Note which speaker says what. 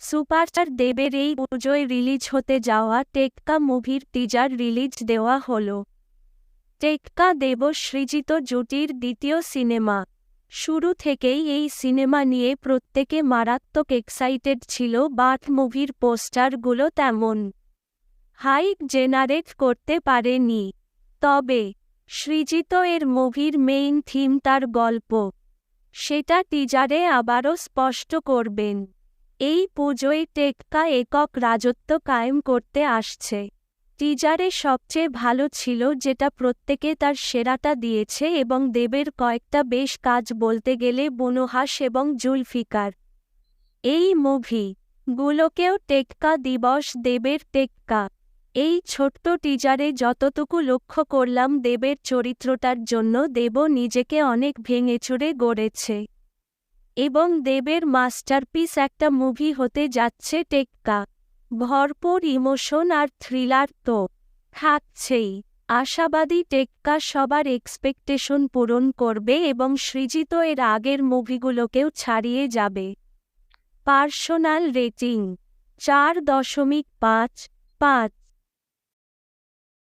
Speaker 1: Superstar দেবের এই পুজোয় রিলিজ হতে যাওয়া টেক্কা মুভির টিজার রিলিজ দেওয়া হল। টেক্কা দেব সৃজিত জুটির দ্বিতীয় সিনেমা। শুরু থেকেই এই সিনেমা নিয়ে প্রত্যেকে মারাত্মক এক্সাইটেড ছিল, বাট মুভির পোস্টারগুলো তেমন হাইপ জেনারেট করতে পারেনি। তবে সৃজিত এর মুভির মেইন থিম তার গল্প। সেটা টিজারে আবারও স্পষ্ট করবেন। এই পুজোয় টেক্কা একক রাজত্ব কায়েম করতে আসছে। টিজারে সবচেয়ে ভালো ছিল যেটা প্রত্যেকে তার সেরাটা দিয়েছে এবং দেবের কয়েকটা বেশ কাজ বলতে গেলে বনহাস এবং জুলফিকার। এই মুভি, গুলোকেও টেক্কা দিবস, দেবের টেক্কা। এই ছোট্ট টিজারে যতটুকু লক্ষ্য করলাম দেবের চরিত্রটার জন্য দেব নিজেকে অনেক ভেঙেচুরে গড়েছে। এবং দেবের মাস্টারপিস একটা মুভি হতে যাচ্ছে টেক্কা। ভরপুর ইমোশন আর থ্রিলার তো। থাকছেই। আশাবাদী টেক্কা সবার এক্সপেকটেশন পূরণ করবে এবং সৃজিত এর আগের মুভিগুলোকেও ছাড়িয়ে যাবে। Personal rating. চার দশমিক পাঁচ পাঁচ।